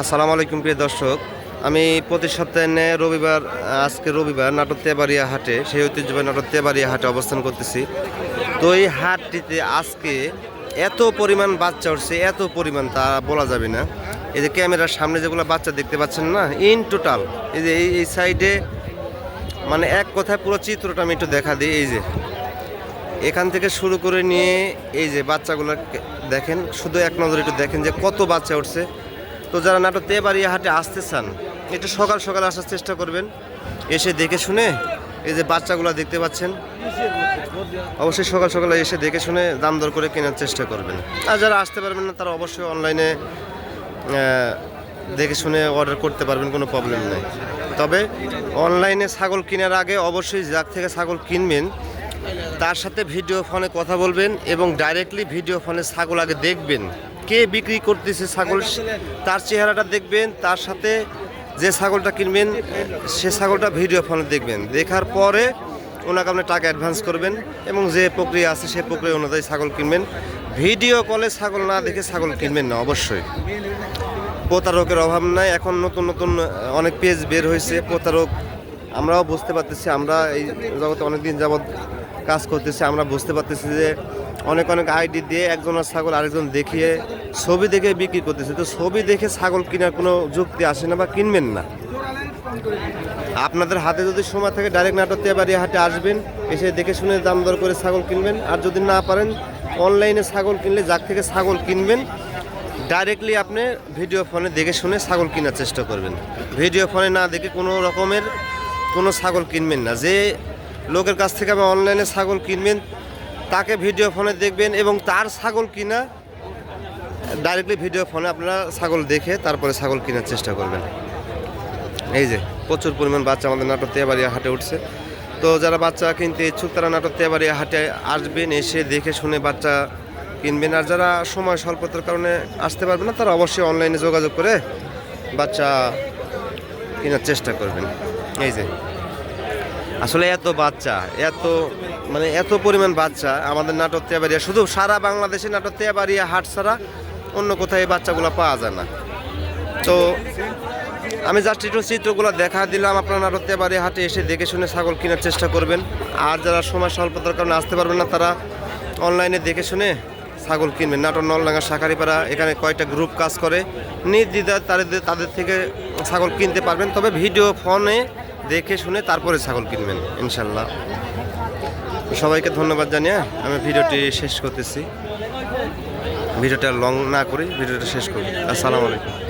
আসসালামু আলাইকুম প্রিয় দর্শক, আমি প্রতি সপ্তাহে রবিবার, আজকে রবিবার নাটক তেবাড়িয়া হাটে, সেই ঐতিহ্যবাহী নাটক তেবাড়িয়া হাটে অবস্থান করতেছি। তো এই হাটটিতে আজকে এত পরিমাণ বাচ্চা উঠছে, এত পরিমাণ, তা বলা যাবে না। এই যে ক্যামেরার সামনে যেগুলো বাচ্চা দেখতে পাচ্ছেন না ইন টোটাল এই যে এই সাইডে মানে এক কথায় পুরো চিত্রটা আমি একটু দেখা দিই, এই যে। এখান থেকে শুরু করে নিয়ে এই যে বাচ্চাগুলো দেখেন, শুধু এক নজরে একটু দেখেন যে কত বাচ্চা উঠছে। তো যারা নাটক তেবাড়িয়া হাটে আসতে চান, একটু সকাল সকাল আসার চেষ্টা করবেন। এসে দেখে শুনে এই যে বাচ্চাগুলো দেখতে পাচ্ছেন, অবশ্যই সকাল সকালে এসে দেখে শুনে দাম দর করে কেনার চেষ্টা করবেন। আর যারা আসতে পারবেন না, তারা অবশ্যই অনলাইনে দেখে শুনে অর্ডার করতে পারবেন, কোনো প্রবলেম নেই। তবে অনলাইনে ছাগল কেনার আগে অবশ্যই যার থেকে ছাগল কিনবেন তার সাথে ভিডিও ফোনে কথা বলবেন এবং ডাইরেক্টলি ভিডিও ফোনে ছাগল আগে দেখবেন। কে বিক্রি করতেছে ছাগল, তার চেহারাটা দেখবেন, তার সাথে যে ছাগলটা কিনবেন, সে ছাগলটা ভিডিও ফোনে দেখবেন। দেখার পরে ওনাকে আপনি টাকা অ্যাডভান্স করবেন এবং যে প্রক্রিয়া আছে সে প্রক্রিয়া অনুযায়ী ছাগল কিনবেন। ভিডিও কলে ছাগল না দেখে ছাগল কিনবেন না, অবশ্যই। প্রতারকের অভাব নাই, এখন নতুন নতুন অনেক পেজ বের হয়েছে। প্রতারক, আমরাও বুঝতে পারতেছি, আমরা এই জগতে অনেক দিন যাবৎ কাজ করতেছি, আমরা বুঝতে পারতেছি যে অনেক অনেক আইডি দিয়ে একজনের ছাগল আরেকজন দেখিয়ে ছবি দেখে বিক্রি করতেছে। তো ছবি দেখে ছাগল কেনার কোনো যুক্তি আসে না বা কিনবেন না। আপনাদের হাতে যদি সময় থাকে ডাইরেক্ট নাটক বাড়ি হাটে আসবেন, এসে দেখে শুনে দাম দর করে ছাগল কিনবেন। আর যদি না পারেন অনলাইনে ছাগল কিনলে যার থেকে ছাগল কিনবেন। ডাইরেক্টলি আপনি ভিডিও ফোনে দেখে শুনে ছাগল কেনার চেষ্টা করবেন। ভিডিও ফোনে না দেখে কোনো রকমের কোনো ছাগল কিনবেন না। যে লোকের কাছ থেকে আপনি অনলাইনে ছাগল কিনবেন, তাকে ভিডিও ফোনে দেখবেন এবং তার ছাগল কিনা ডাইরেক্টলি ভিডিও ফোনে আপনারা ছাগল দেখে তারপরে ছাগল কেনার চেষ্টা করবেন। এই যে, প্রচুর পরিমাণ বাচ্চা আমাদের নাটক তেবাড়িয়া হাটে উঠছে। তো যারা বাচ্চা কিনতে ইচ্ছুক, তারা নাটক তেবাড়িয়া হাটে আসবেন, এসে দেখে শুনে বাচ্চা কিনবেন। আর যারা সময় স্বল্পতার কারণে আসতে পারবে না, তারা অবশ্যই অনলাইনে যোগাযোগ করে বাচ্চা কেনার চেষ্টা করবেন। এই যে আসলে এত বাচ্চা, এত মানে এত পরিমাণ বাচ্চা আমাদের নাটক তেবাড়িয়া শুধু সারা বাংলাদেশে নাটক তেবাড়িয়া হাট ছাড়া অন্য কোথায় এই বাচ্চাগুলো পাওয়া যায় না। তো আমি জাস্ট একটু চিত্রগুলো দেখা দিলাম, আপনারা নাটকতে বাড়ি হাটে এসে দেখে শুনে ছাগল কেনার চেষ্টা করবেন। আর যারা সময় স্বল্পতার কারণে আসতে পারবেন না, তারা অনলাইনে দেখে শুনে ছাগল কিনবেন। নাটক নলডাঙ্গা শাখারিপাড়া এখানে কয়েকটা গ্রুপ কাজ করে। নির্দ্বিধায় তাদের তাদের থেকে ছাগল কিনতে পারবেন। তবে ভিডিও ফোনে দেখে শুনে তারপরে ছাগল কিনবেন, ইনশাল্লাহ। সবাইকে ধন্যবাদ জানিয়ে আমি ভিডিওটি শেষ করতেছি। ভিডিওটা লং না করি, ভিডিওটা শেষ করি। আসসালামু আলাইকুম।